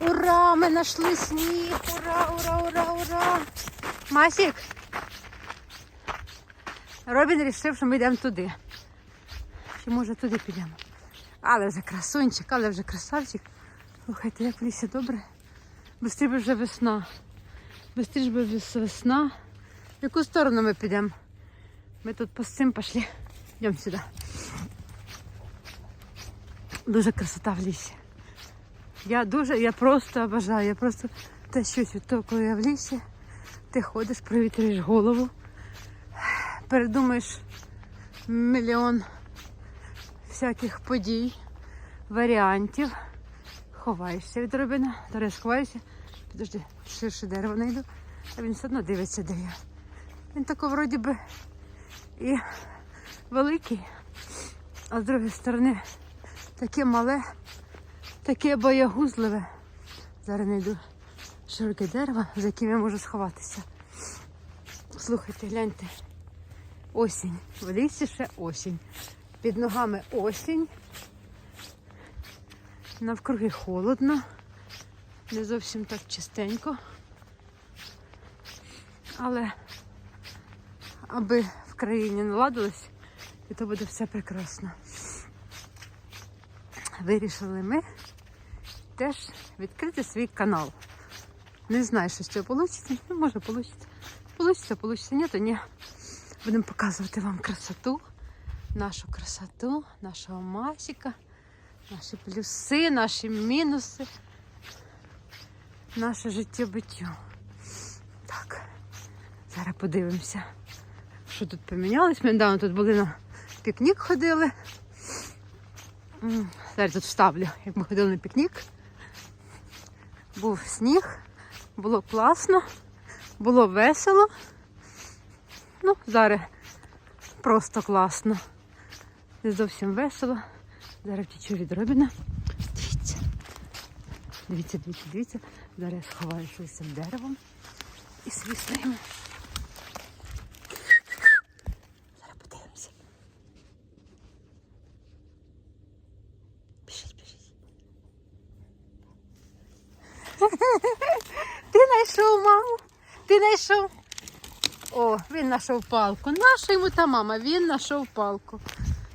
Ура! Ми знайшли сніг! Ура, ура, ура, ура! Масік! Робін вирішив, що ми йдемо туди. Чи може туди підемо? Але вже красунчик, але вже красавчик. Слухайте, як в лісі добре. Быстріше би вже весна. Быстріше би весна. В яку сторону ми підемо? Ми тут по цим пішли. Йдемо сюди. Дуже красота в лісі. Я дуже, я просто обожаю. Я просто тащусь від того, коли я в лісі. Ти ходиш, провітрюєш голову, передумаєш мільйон всяких подій, варіантів. Ховаєшся від робина. Зараз ховаюся. Підожди, ширше дерево знайду. А він все одно дивиться, де я. Він тако вроді би і великий, а з другої сторони таке мале, таке боягузливе. Зараз знайду широке дерево, за яким я можу сховатися. Слухайте, гляньте. Осінь. В лісі ще осінь. Під ногами осінь. Навкруги холодно. Не зовсім так чистенько. Але аби в країні наладилось, і то буде все прекрасно. Вирішили ми теж відкрити свій канал. Не знаю, що з цього вийде. Ну, може вийде. Получиться, получиться, ні, то ні. Будемо показувати вам красоту, нашу красоту, нашого масіка, наші плюси, наші мінуси, наше життєбиття. Так, зараз подивимося, що тут помінялось. Ми недавно тут були на пікнік ходили. Зараз тут вставлю, як ми ходили на пікнік. Був сніг, було класно, було весело. Ну, зараз просто класно. Не зовсім весело. Зараз втічу від Робіна. Дивіться. Дивіться, дивіться, дивіться. Зараз я сховаюся цим деревом і свіснуємо. Зараз подивимося. Біжіть, біжіть. Ти знайшов маму? Ти знайшов? О, він знайшов палку. Наша йому та мама, він знайшов палку.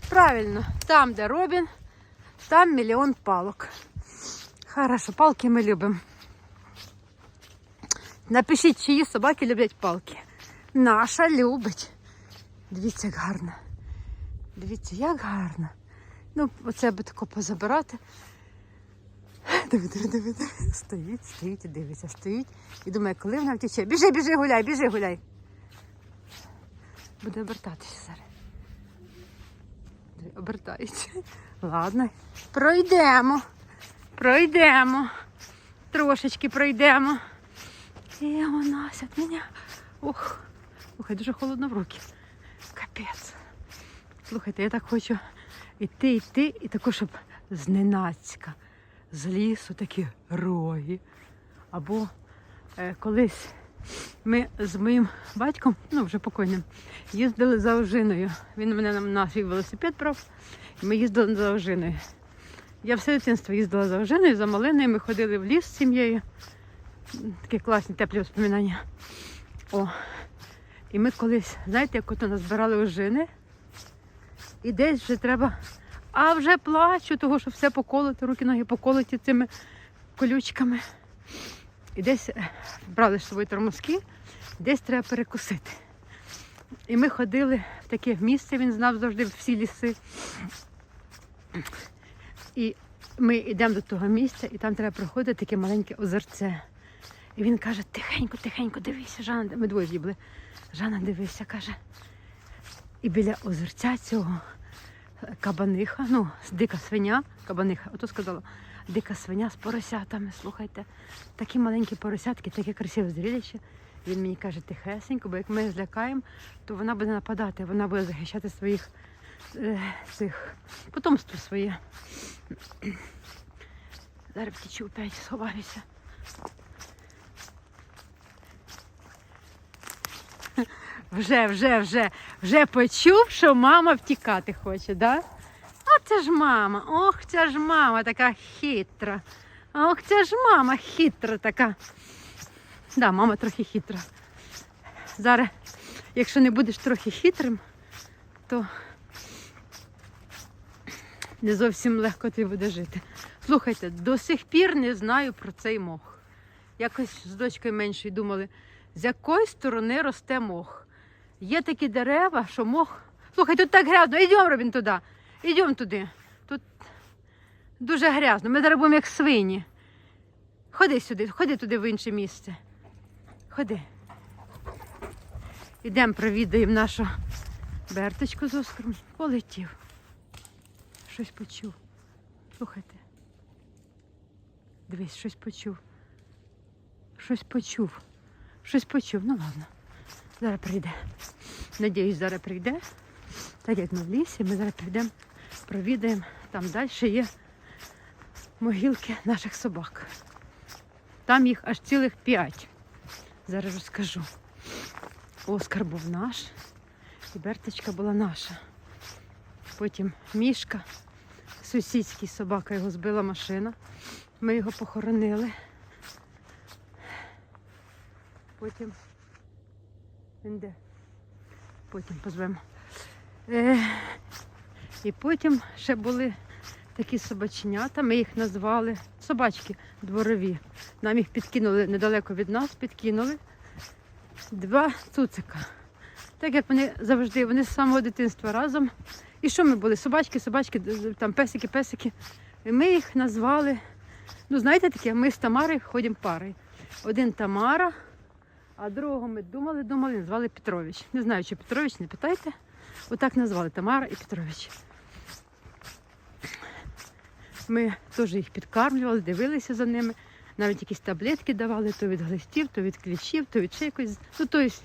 Правильно, там, де Робін, там мільйон палок. Хорошо, палки ми любимо. Напишіть, чиї собаки люблять палки. Наша любить. Дивіться, як гарно. Дивіться, як гарно. Ну, оце би тако позабирати. Диви, диви, диви, диви. Стоїть, стоїть і дивиться, стоїть. І думає, коли вона втече. Біжи, біжи, гуляй, біжи, гуляй. Буде обертатися зараз. Обертається. Ладно. Пройдемо. Пройдемо. Трошечки пройдемо. І вона сяд мене. Ох, слухай, дуже холодно в руки. Капець. Слухайте, я так хочу йти, йти, і тако, щоб зненацька з лісу такі роги. Або е, колись ми з моїм батьком, ну вже покойним, їздили за ожиною. Він мене на, свій велосипед брав, і ми їздили за ожиною. Я все дитинство їздила за ожиною, за малиною, ми ходили в ліс з сім'єю. Такі класні теплі воспоминання. О. І ми колись, знаєте, як ото назбирали ожини, і десь вже треба. А вже плачу, того, що все поколоти, руки, ноги поколоті цими колючками. І десь е, брали з собою тормозки, десь треба перекусити. І ми ходили в таке місце, він знав завжди всі ліси. І ми йдемо до того місця, і там треба проходити таке маленьке озерце. І він каже: тихенько, тихенько, дивися, Жанна, ми двоє були. Жанна, дивися, каже. І біля озерця цього кабаниха, ну, дика свиня, кабаниха, ото сказала, дика свиня з поросятами, слухайте. Такі маленькі поросятки, таке красиве зрілище. Він мені каже, тихесенько, бо як ми злякаємо, то вона буде нападати, вона буде захищати своїх е, цих потомство своє. Зараз втічу опять, сховаюся. Вже, вже, вже, вже почув, що мама втікати хоче, да? А це ж мама, ох, це ж мама така хитра. Ох, це ж мама хитра така. Да, мама трохи хитра. Зараз, якщо не будеш трохи хитрим, то не зовсім легко ти буде жити. Слухайте, до сих пір не знаю про цей мох. Якось з дочкою меншою думали, з якої сторони росте мох. Є такі дерева, що мох. Слухай, тут так грязно. Йдемо, Робін, туди. Йдемо туди. Тут дуже грязно. Ми зараз будемо як свині. Ходи сюди, ходи туди в інше місце. Ходи. Ідемо провідаємо нашу Берточку з Оскаром. Полетів. Щось почув. Слухайте. Дивись, щось почув. Щось почув. Щось почув. Ну ладно. Зараз прийде. Надіюсь, зараз прийде. Так як ми в лісі, ми зараз прийдемо, провідаємо. Там далі є могилки наших собак. Там їх аж цілих п'ять. Зараз розкажу. Оскар був наш, і Берточка була наша. Потім мішка, сусідський собака, його збила машина. Ми його похоронили. Потім він де? Потім позвемо. Е, і потім ще були такі собаченята, ми їх назвали собачки дворові. Нам їх підкинули недалеко від нас, підкинули два цуцика. Так як вони завжди, вони з самого дитинства разом. І що ми були? Собачки, собачки, там песики, песики. І ми їх назвали. Ну, знаєте таке, ми з Тамарою ходимо парою. Один Тамара, а другого ми думали, думали, назвали Петрович. Не знаю, чи Петрович, не питайте. Отак назвали Тамара і Петрович. Ми теж їх підкармлювали, дивилися за ними. Навіть якісь таблетки давали то від глистів, то від кліщів, то від ще якось. Ну, то есть,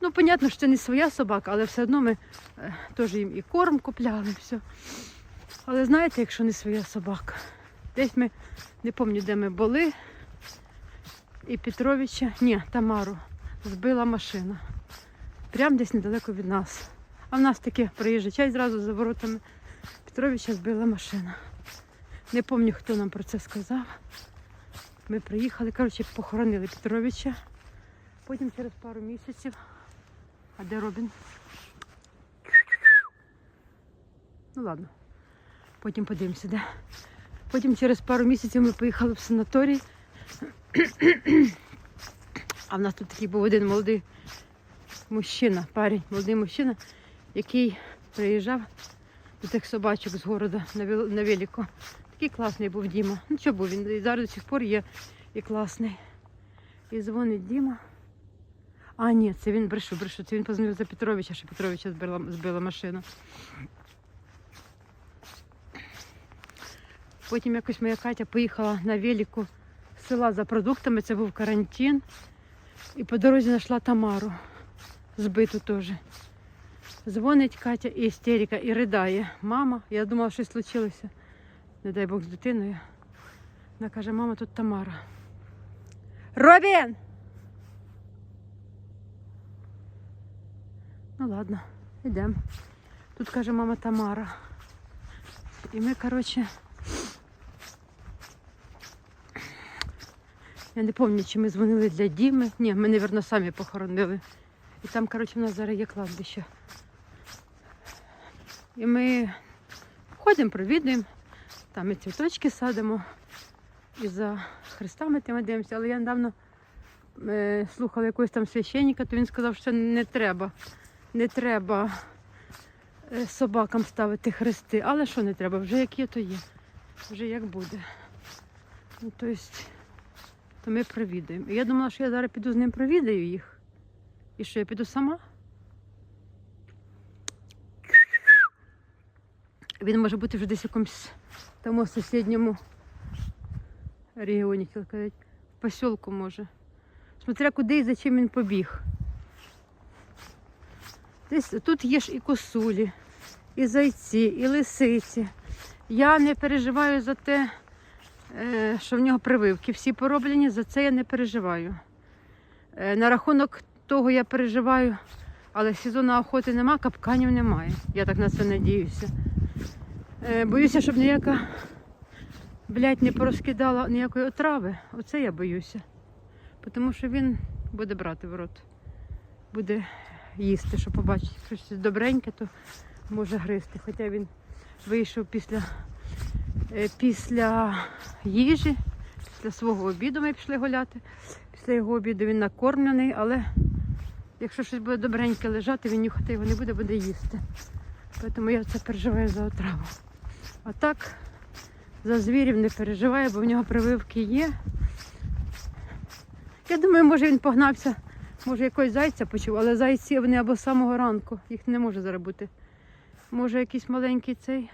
ну, понятно, що це не своя собака, але все одно ми е, теж їм і корм купляли, все. Але знаєте, якщо не своя собака, десь ми не пам'ятаю, де ми були. І Петровича, ні, Тамару, збила машина. Прямо десь недалеко від нас. А в нас таке проїжджа часть зразу за воротами. Петровича збила машина. Не пам'ятаю, хто нам про це сказав. Ми приїхали, коротше, похоронили Петровича. Потім через пару місяців. А де Робін? Ну ладно. Потім подивимося, де. Потім через пару місяців ми поїхали в санаторій. А в нас тут такий був один молодий мужчина, парень, молодий мужчина, який приїжджав до тих собачок з города на, вел- велику. Такий класний був Діма. Ну що був, він і зараз до сих пор є і класний. І дзвонить Діма. А, ні, це він брешу, брешу. Це він позвонив за Петровича, що Петровича збила, збила машина. Потім якось моя Катя поїхала на велику села за продуктами, це був карантин. І по дорозі знайшла Тамару, збиту теж. Дзвонить Катя і істерика, і ридає. Мама, я думала, щось случилося. Не дай Бог з дитиною. Вона каже, мама, тут Тамара. Робін! Ну ладно, йдемо. Тут каже мама Тамара. І ми, коротше. Я не пам'ятаю, чи ми дзвонили для Діми. Ні, ми, мабуть, самі похоронили. І там, коротше, в нас зараз є кладбище. І ми ходимо, провідуємо, там ми цвіточки садимо. І за хрестами тими дивимося. Але я недавно е, слухала якогось там священника, то він сказав, що не треба. Не треба е, собакам ставити хрести. Але що не треба? Вже як є, то є. Вже як буде. Ну, то то ми провідаємо. І я думала, що я зараз піду з ним провідаю їх. І що я піду сама? Він може бути вже десь в якомусь тому сусідньому регіоні, хотіла сказати, в посілку може. Смотря куди і за чим він побіг. Десь тут є ж і косулі, і зайці, і лисиці. Я не переживаю за те, що в нього прививки всі пороблені, за це я не переживаю. Е, На рахунок того я переживаю, але сезону охоти нема, капканів немає. Я так на це надіюся. Е, Боюся, щоб ніяка блядь, не порозкидала ніякої отрави. Оце я боюся. Тому що він буде брати в рот. Буде їсти, що побачить. Щось добреньке, то може гризти. Хоча він вийшов після, е, після їжі, після свого обіду ми пішли гуляти. Після його обіду він накормлений, але якщо щось буде добреньке лежати, він нюхати його не буде, буде їсти. Тому я це переживаю за отраву. А так, за звірів не переживаю, бо в нього прививки є. Я думаю, може він погнався, може якогось зайця почув, але зайці вони або з самого ранку, їх не може зараз бути. Може якийсь маленький цей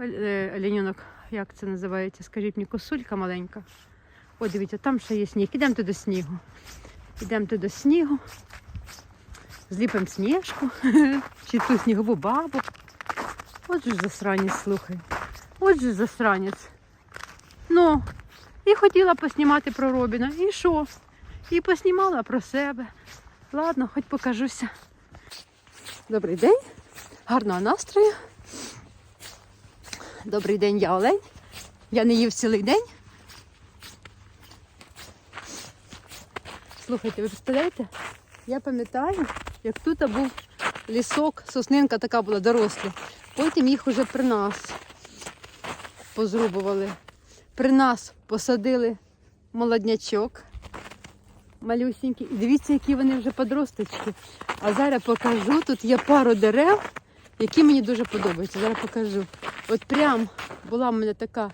е, як це називається, скажіть мені, косулька маленька. О, дивіться, там ще є сніг. Ідемо до снігу. Ідемо до снігу. Зліпимо сніжку, чи ту снігову бабу. От же ж засранець, слухай. От же ж засранець. Ну, і хотіла поснімати про Робіна. І що? І поснімала про себе. Ладно, хоч покажуся. Добрий день, гарного настрою. Добрий день, я Олень. Я не їв цілий день. Слухайте, ви представляєте? Я пам'ятаю, як тут був лісок, соснинка така була доросла. Потім їх уже при нас позрубували. При нас посадили молоднячок малюсенький. І дивіться, які вони вже подросточки. А зараз покажу. Тут є пару дерев, які мені дуже подобаються. Зараз покажу. От прям була в мене така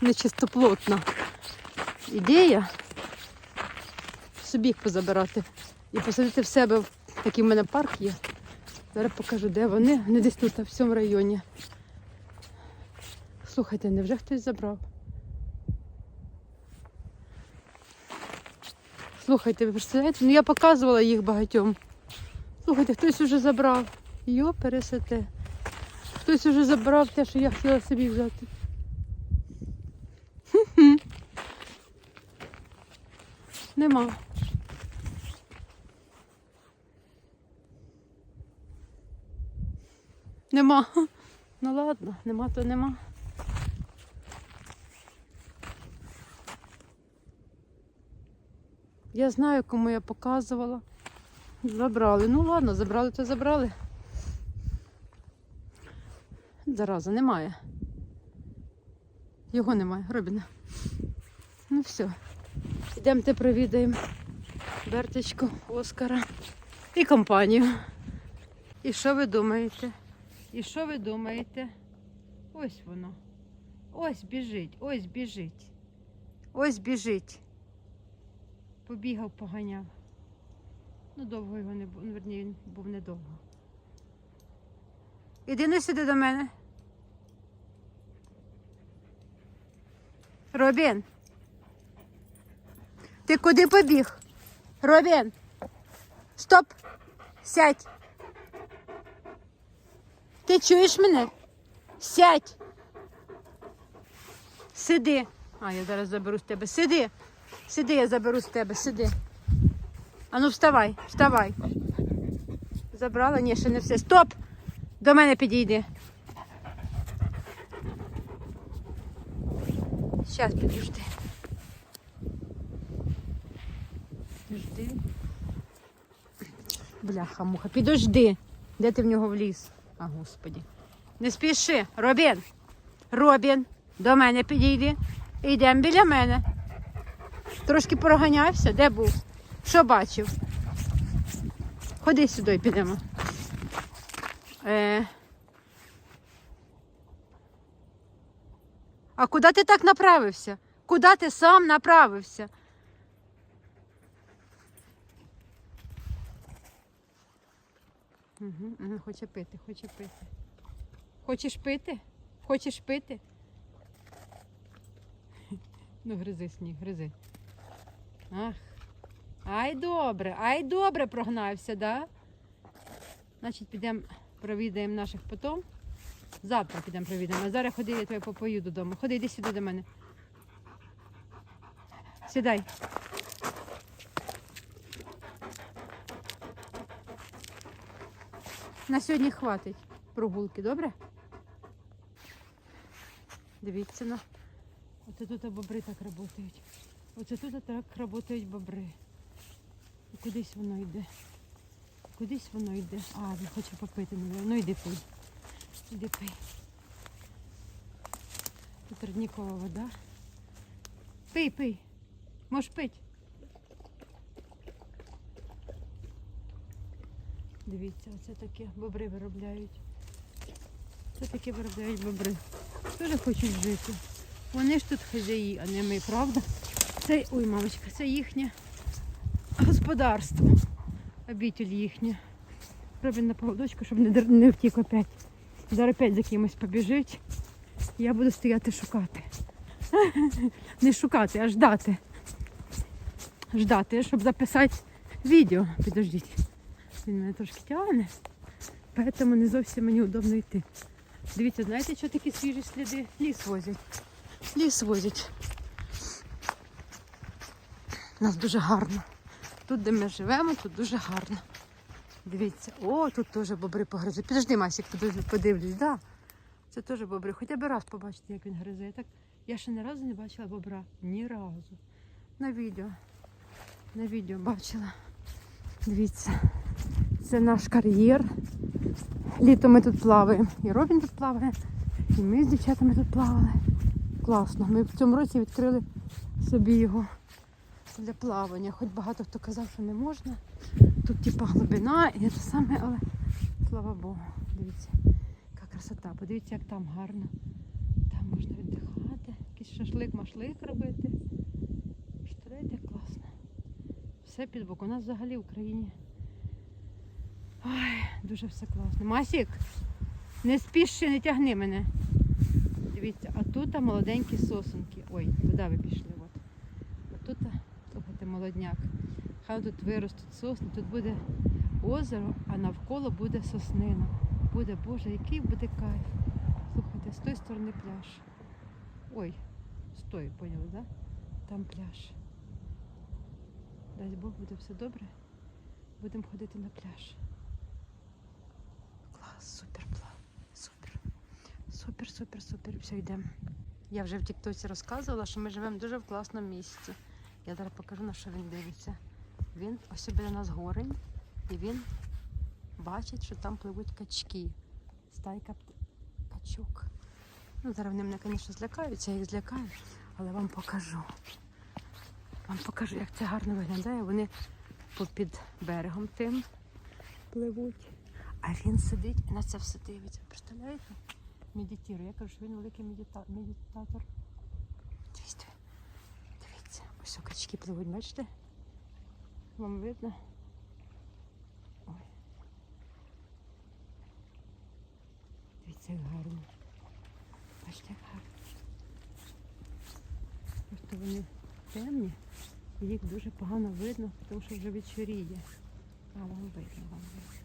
нечистоплотна ідея собі їх позабирати і посадити в себе. Такий в мене парк є. Зараз покажу, де вони. Вони десь тут, в цьому районі. Слухайте, невже хтось забрав? Слухайте, ви представляєте? Ну я показувала їх багатьом. Слухайте, хтось уже забрав. Йо, пересете. Хтось уже забрав те, що я хотіла собі взяти. Нема. Нема. Ну ладно, нема, то нема. Я знаю, кому я показувала. Забрали. Ну ладно, забрали, то забрали. Зараза, немає. Його немає, Робіна. Ну все. Йдемте провідаємо Берточку, Оскара і компанію. І що ви думаєте? І що ви думаєте? Ось воно. Ось біжить, ось біжить. Ось біжить. Побігав, поганяв. Ну, довго його не. Ну, верні, він був недовго. Іди не сюди до мене. Робін. Ти куди побіг? Робін. Стоп. Сядь. Ти чуєш мене? Сядь. Сиди. А, я зараз заберу з тебе. Сиди. Сиди, я заберу з тебе, сиди. Ану, вставай, вставай. Забрала? Ні, ще не все. Стоп! До мене підійди. Зараз підожди. Підожди. Бляха, муха, підожди. Де ти в нього вліз? А, господі. Не спіши, Робін. Робін, до мене підійди. Йдемо біля мене. Трошки проганявся, де був? Що бачив? Ходи сюди, підемо. Е... А куди ти так направився? Куди ти сам направився? Угу, хоче пити, хоче пити. Хочеш пити? Хочеш пити? Ну, гризи сніг, гризи. Ах. Ай добре, ай добре прогнався, да? Значить, підемо провідаємо наших потом. Завтра підемо провідаємо. А зараз ходи, я тебе попою додому. Ходи, йди сюди до мене. Сідай. На сьогодні хватить прогулки, добре? Дивіться на Оце тут бобри так працюють. Оце тут так працюють бобри. І кудись воно йде. Кудись воно йде. А, він хоче попити, не Ну йди пий. Іди пий. Тут родникова вода. Пий, пий. Можеш пити. Дивіться, оце таке бобри виробляють. Це таке виробляють бобри. Теж хочуть жити. Вони ж тут хазяї, а не ми, правда? Це, ой, мамочка, це їхнє господарство. Обітель їхня. Робимо на поводочку, щоб не, не втік опять. Зараз опять за кимось побіжить. Я буду стояти шукати. Не шукати, а ждати. Ждати, щоб записати відео. Підождіть. Він мене трошки тягне, тому не зовсім мені удобно йти. Дивіться, знаєте, що такі свіжі сліди? Ліс возять. Ліс возять. У нас дуже гарно. Тут, де ми живемо, тут дуже гарно. Дивіться, о, тут теж бобри погризли. Підожди, Масік, подивлюсь, да. Це теж бобри. Хоча б раз побачите, як він гризе. Я, так, я ще ні разу не бачила бобра. Ні разу. На відео. На відео бачила. Дивіться. Це наш кар'єр. Літом ми тут плаваємо. І Робін тут плаває. І ми з дівчатами тут плавали. Класно. Ми в цьому році відкрили собі його для плавання. Хоч багато хто казав, що не можна. Тут типа глибина і те саме, але слава Богу. Дивіться, яка красота. Подивіться, як там гарно. Там можна віддихати, якийсь шашлик-машлик робити. Представляєте, як класно. Все під бок. У нас взагалі в Україні. Ой, дуже все класно. Масік, не спіш ще, не тягни мене. Дивіться, а тут молоденькі сосенки. Ой, куди ви пішли? От. А тут, молодняк. Хай тут виростуть сосни, тут буде озеро, а навколо буде соснина. Буде, Боже, який буде кайф. Слухайте, з тої сторони пляж. Ой, з тої, поняли. Да? Там пляж. Дай Бог, буде все добре. Будемо ходити на пляж. Клас, супер плав. Супер. Супер, супер, супер. Все, йдемо. Я вже в Тіктоці розказувала, що ми живемо дуже в класному місці. Я зараз покажу, на що він дивиться. Він ось біля нас горень, і він бачить, що там пливуть качки. Стайка качок. Ну, зараз вони мене, звісно, злякаються, я їх злякаю, але вам покажу. Вам покажу, як це гарно виглядає. Вони попід берегом тим пливуть. А він сидить і на це все дивиться. Представляєте? Медитує. Я кажу, що він великий медита... медитатор. Дивіться. Ось качки пливуть, бачите? Вам видно? Ой. Дивіться, як гарно. Бачите, як гарно. Просто вони темні. і Їх дуже погано видно, тому що вже вечоріє. А вам видно, вам видно.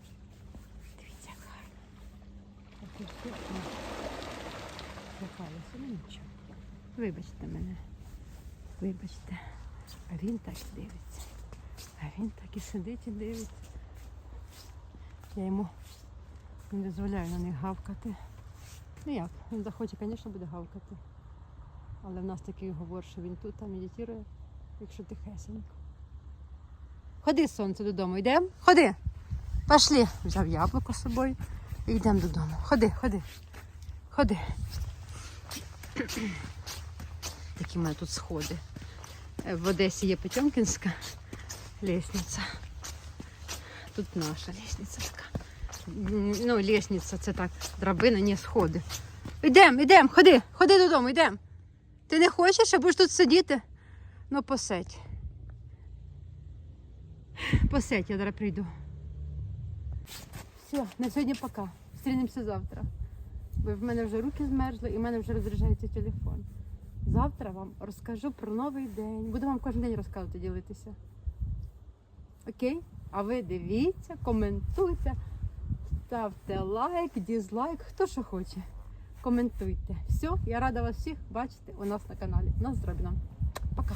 Дивіться, як гарно. І все. Ну нічого. Вибачте мене. Вибачте. А він так і дивиться. А він так і сидить і дивиться. Я йому не дозволяю на них гавкати. Ну як, він захоче, звісно, буде гавкати. Але в нас такий говор, що він тут там медитує, якщо тихесенько. Ходи, сонце, додому, йдемо? Ходи. Пошли. Взяв яблуко з собою і йдемо додому. Ходи, ходи. Ходи. Такі в мене тут сходи. В Одесі є Потьомкінська лестниця. Тут наша лестниця така. Ну, лестниця це так, драбина, не сходи. Йдемо, йдемо, ходи, ходи додому, йдемо. Ти не хочеш, а будеш тут сидіти? Ну, посидь. Посидь, я зараз прийду. Все, на сьогодні пока. Зустрінемося завтра. Бо в мене вже руки змерзли і в мене вже розряджається телефон. Завтра вам розкажу про новий день. Буду вам кожен день розказувати, ділитися. Окей? А ви дивіться, коментуйте, ставте лайк, дізлайк, хто що хоче. Коментуйте. Все, я рада вас всіх бачити у нас на каналі. Нас зроблено. Пока.